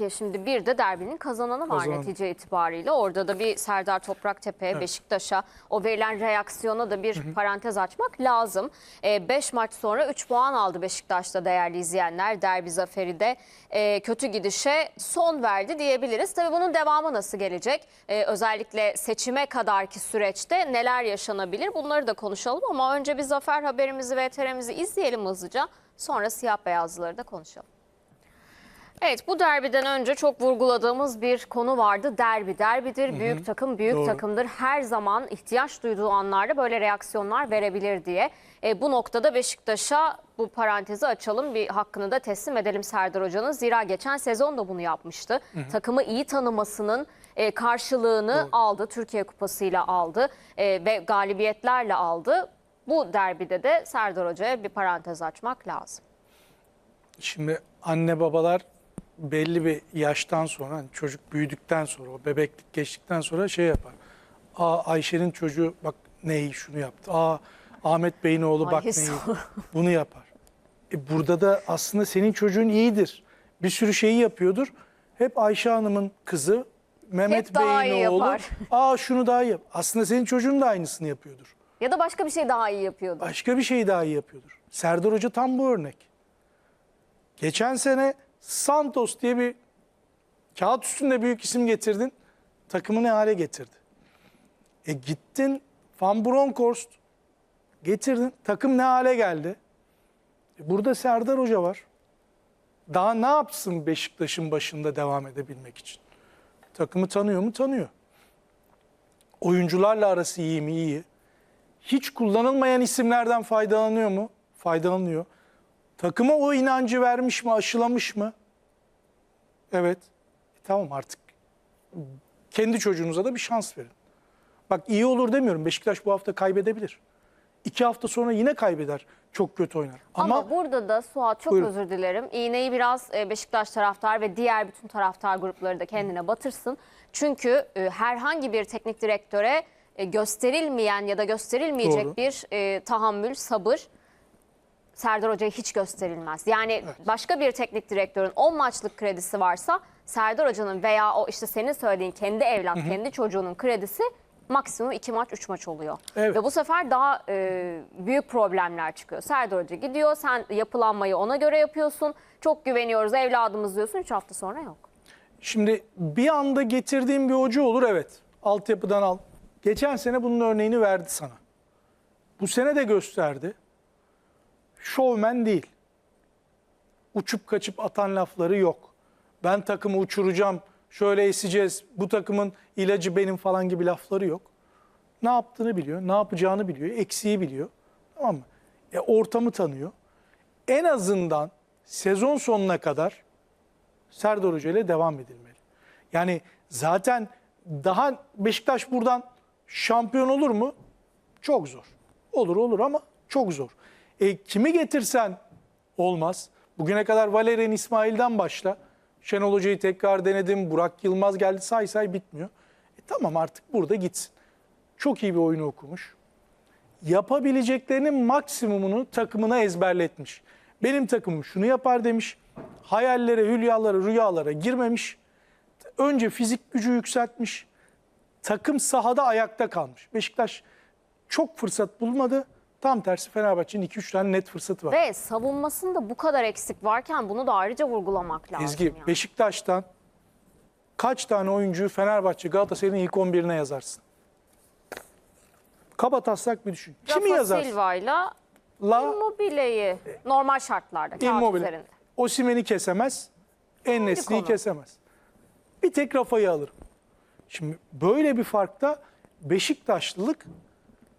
Peki şimdi bir de derbinin kazananı var Kazanan. netice itibariyle. Orada da bir Serdar Topraktepe, Beşiktaş'a o verilen reaksiyona da bir parantez açmak lazım. 5 maç sonra 3 puan aldı Beşiktaş'ta değerli izleyenler. Derbi zaferi de e, kötü gidişe son verdi diyebiliriz. Tabii bunun devamı nasıl gelecek? E, özellikle seçime kadarki süreçte neler yaşanabilir? Bunları da konuşalım ama önce bir zafer haberimizi ve teremizi izleyelim hızlıca. Sonra siyah beyazlıları da konuşalım. Evet bu derbiden önce çok vurguladığımız bir konu vardı. Derbi derbidir, büyük takım büyük Doğru. takımdır. Her zaman ihtiyaç duyduğu anlarda böyle reaksiyonlar verebilir diye. E, bu noktada Beşiktaş'a bu parantezi açalım. Bir hakkını da teslim edelim Serdar Hoca'nın. Zira geçen sezon da bunu yapmıştı. Takımı iyi tanımasının e, karşılığını aldı. Türkiye Kupası'yla aldı e, ve galibiyetlerle aldı. Bu derbide de Serdar Hoca'ya bir parantez açmak lazım. Şimdi anne babalar belli bir yaştan sonra hani çocuk büyüdükten sonra o bebeklik geçtikten sonra şey yapar. Aa Ayşe'nin çocuğu bak neyi şunu yaptı. Aa Ahmet Bey'in oğlu Ay, bak neyi bunu yapar. E burada da aslında senin çocuğun iyidir. Bir sürü şeyi yapıyordur. Hep Ayşe Hanım'ın kızı Mehmet Bey'in oğlu. yapar. Aa şunu daha iyi yap. Aslında senin çocuğun da aynısını yapıyordur. Ya da başka bir şey daha iyi yapıyordu. başka bir şey daha iyi yapıyordur. Serdar Hoca tam bu örnek. Geçen sene Santos diye bir kağıt üstünde büyük isim getirdin. Takımı ne hale getirdi? E gittin Van Bronckhorst getirdin. Takım ne hale geldi? E burada Serdar Hoca var. Daha ne yapsın Beşiktaş'ın başında devam edebilmek için? Takımı tanıyor mu? Tanıyor. Oyuncularla arası iyi mi? İyi. Hiç kullanılmayan isimlerden faydalanıyor mu? Faydalanıyor. Takıma o inancı vermiş mi, aşılamış mı? Evet. E tamam artık. Kendi çocuğunuza da bir şans verin. Bak iyi olur demiyorum. Beşiktaş bu hafta kaybedebilir. İki hafta sonra yine kaybeder. Çok kötü oynar. Ama, Ama, burada da Suat çok Buyurun. özür dilerim. İğneyi biraz e, Beşiktaş taraftar ve diğer bütün taraftar grupları da kendine batırsın. Çünkü e, herhangi bir teknik direktöre e, gösterilmeyen ya da gösterilmeyecek Doğru. bir tahammül, sabır Serdar Hoca'ya hiç gösterilmez. Yani başka bir teknik direktörün 10 maçlık kredisi varsa Serdar Hoca'nın veya o işte senin söylediğin kendi evlat, kendi çocuğunun kredisi maksimum 2 maç, 3 maç oluyor. Evet. Ve bu sefer daha e, büyük problemler çıkıyor. Serdar Hoca gidiyor, sen yapılanmayı ona göre yapıyorsun. Çok güveniyoruz evladımız diyorsun, 3 hafta sonra yok. şimdi bir anda getirdiğim bir hoca olur evet. Altyapıdan al. Geçen sene bunun örneğini verdi sana. Bu sene de gösterdi. Şovmen değil. Uçup kaçıp atan lafları yok. Ben takımı uçuracağım, şöyle eseceğiz, bu takımın ilacı benim falan gibi lafları yok. Ne yaptığını biliyor, ne yapacağını biliyor, eksiği biliyor. Tamam mı? E, ortamı tanıyor. En azından sezon sonuna kadar Serdar Hoca ile devam edilmeli. Yani zaten daha Beşiktaş buradan şampiyon olur mu? Çok zor. Olur olur ama çok zor. E, kimi getirsen olmaz. Bugüne kadar Valerian İsmail'den başla. Şenol Hoca'yı tekrar denedim. Burak Yılmaz geldi say say bitmiyor. E, tamam artık burada gitsin. Çok iyi bir oyunu okumuş. Yapabileceklerinin maksimumunu takımına ezberletmiş. Benim takımım şunu yapar demiş. Hayallere, hülyalara, rüyalara girmemiş. Önce fizik gücü yükseltmiş. Takım sahada ayakta kalmış. Beşiktaş çok fırsat bulmadı. Tam tersi Fenerbahçe'nin 2-3 tane net fırsatı var. Ve savunmasında bu kadar eksik varken bunu da ayrıca vurgulamak lazım. Ezgi, yani. Beşiktaş'tan kaç tane oyuncuyu Fenerbahçe Galatasaray'ın ilk 11'ine yazarsın? Kaba taslak bir düşün. Kimi Rafa yazarsın? Silva'yla La Immobile'yi normal şartlarda kağıt Immobile. üzerinde. Osimhen'i kesemez. En-Nesyri'yi konu. kesemez. Bir tek Rafa'yı alırım. Şimdi böyle bir farkta Beşiktaşlılık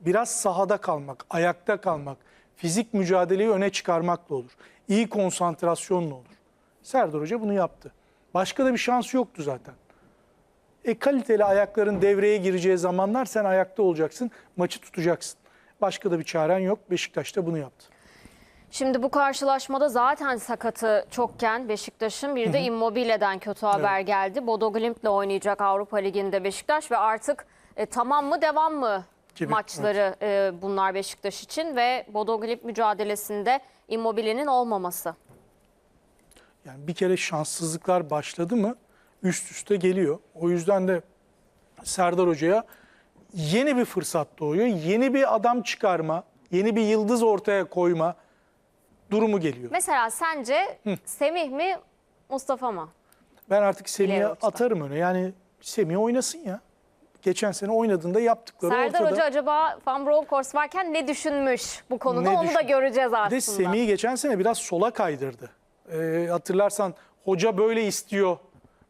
biraz sahada kalmak, ayakta kalmak, fizik mücadeleyi öne çıkarmakla olur. İyi konsantrasyonla olur. Serdar Hoca bunu yaptı. Başka da bir şans yoktu zaten. E kaliteli ayakların devreye gireceği zamanlar sen ayakta olacaksın, maçı tutacaksın. Başka da bir çaren yok. Beşiktaş da bunu yaptı. Şimdi bu karşılaşmada zaten sakatı çokken Beşiktaş'ın bir de Immobile'den kötü haber geldi. Bodo Glimt'le oynayacak Avrupa Ligi'nde Beşiktaş ve artık e, tamam mı devam mı Gibi, maçları e, bunlar Beşiktaş için ve Bodo Glimt mücadelesinde Immobile'nin olmaması. Yani bir kere şanssızlıklar başladı mı üst üste geliyor. O yüzden de Serdar Hoca'ya yeni bir fırsat doğuyor. Yeni bir adam çıkarma, yeni bir yıldız ortaya koyma durumu geliyor. Mesela sence Semih mi Mustafa mı? Ben artık Semih'e atarım öne. Yani Semih oynasın ya. Geçen sene oynadığında yaptıkları Serdar ortada. Hoca acaba Van Bronckhorst varken ne düşünmüş bu konuda Ne onu da düşün- göreceğiz Bir aslında. de Semih'i geçen sene biraz sola kaydırdı. Ee, hatırlarsan hoca böyle istiyor.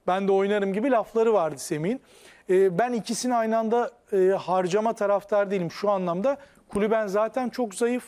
Ben de oynarım gibi lafları vardı Semih'in. Ee, ben ikisini aynı anda e, harcama taraftar değilim şu anlamda. Kulüben zaten çok zayıf.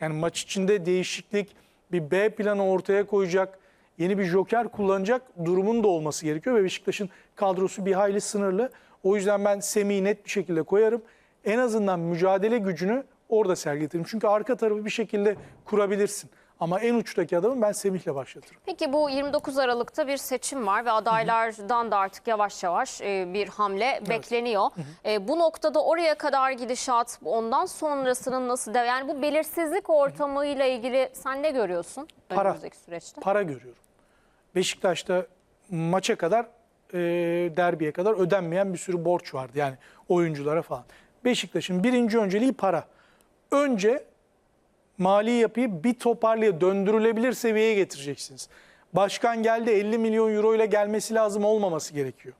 Yani maç içinde değişiklik, bir B planı ortaya koyacak, yeni bir joker kullanacak durumun da olması gerekiyor. Ve Beşiktaş'ın kadrosu bir hayli sınırlı. O yüzden ben Semih'i net bir şekilde koyarım. En azından mücadele gücünü orada sergiletirim. Çünkü arka tarafı bir şekilde kurabilirsin. Ama en uçtaki adamı ben Semih'le başlatırım. Peki bu 29 Aralık'ta bir seçim var ve adaylardan da artık yavaş yavaş e, bir hamle bekleniyor. E, Bu noktada oraya kadar gidişat ondan sonrasının nasıl dev yani bu belirsizlik ortamıyla ilgili sen ne görüyorsun Para. önümüzdeki süreçte? Para görüyorum. Beşiktaş'ta maça kadar, e, derbiye kadar ödenmeyen bir sürü borç vardı. Yani oyunculara falan. Beşiktaş'ın birinci önceliği para. Önce mali yapıyı bir toparlıya döndürülebilir seviyeye getireceksiniz. Başkan geldi 50 milyon euro ile gelmesi lazım olmaması gerekiyor.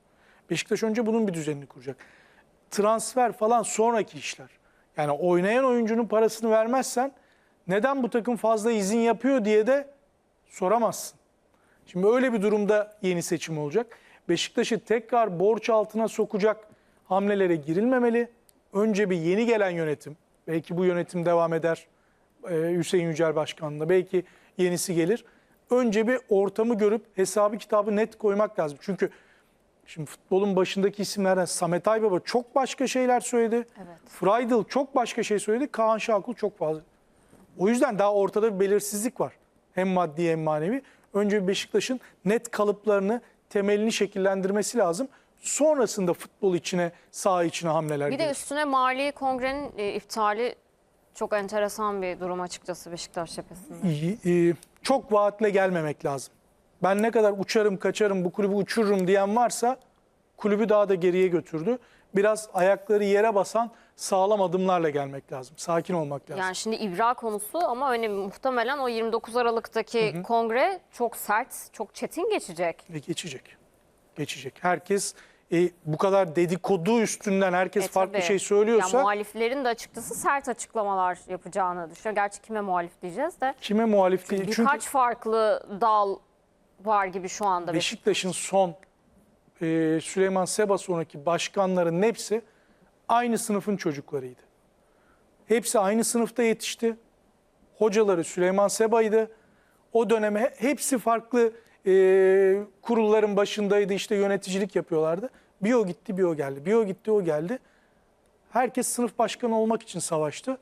Beşiktaş önce bunun bir düzenini kuracak. Transfer falan sonraki işler. Yani oynayan oyuncunun parasını vermezsen neden bu takım fazla izin yapıyor diye de soramazsın. Şimdi öyle bir durumda yeni seçim olacak. Beşiktaş'ı tekrar borç altına sokacak hamlelere girilmemeli. Önce bir yeni gelen yönetim, belki bu yönetim devam eder e, Hüseyin Yücel Başkanlığı'nda, belki yenisi gelir. Önce bir ortamı görüp hesabı kitabı net koymak lazım. Çünkü şimdi futbolun başındaki isimlerden Samet Aybaba çok başka şeyler söyledi. Evet. Freidel çok başka şey söyledi. Kaan Şakul çok fazla. O yüzden daha ortada bir belirsizlik var. Hem maddi hem manevi. Önce Beşiktaş'ın net kalıplarını, temelini şekillendirmesi lazım. Sonrasında futbol içine, saha içine hamleler Bir de gelir. üstüne mali kongrenin e, iptali çok enteresan bir durum açıkçası Beşiktaş cephesinde. E, Çok vaatle gelmemek lazım. Ben ne kadar uçarım, kaçarım, bu kulübü uçururum diyen varsa kulübü daha da geriye götürdü. Biraz ayakları yere basan sağlam adımlarla gelmek lazım. Sakin olmak lazım. Yani şimdi ibra konusu ama önemli. Muhtemelen o 29 Aralık'taki kongre çok sert, çok çetin geçecek. Ve geçecek. Geçecek. Herkes e, bu kadar dedikodu üstünden herkes E, farklı tabii. şey söylüyorsa Ya muhaliflerin de açıkçası sert açıklamalar yapacağını düşünüyor. Gerçi kime muhalif diyeceğiz de. kime muhalif değil? Çünkü Birkaç farklı dal var gibi şu anda. Beşiktaş'ın son e, Süleyman Seba sonraki başkanların hepsi aynı sınıfın çocuklarıydı. Hepsi aynı sınıfta yetişti. Hocaları Süleyman Seba'ydı. O döneme he- hepsi farklı e, kurulların başındaydı işte yöneticilik yapıyorlardı. Bir o gitti bir o geldi. Bir o gitti o geldi. Herkes sınıf başkanı olmak için savaştı.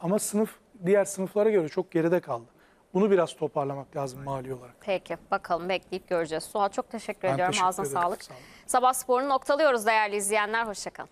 Ama sınıf diğer sınıflara göre çok geride kaldı. Bunu biraz toparlamak lazım mali olarak. Peki bakalım bekleyip göreceğiz. Suat çok teşekkür Ben ediyorum. teşekkür Ağzına ederim. sağlık. Sağ olun. Sabah sporunu noktalıyoruz değerli izleyenler. Hoşçakalın.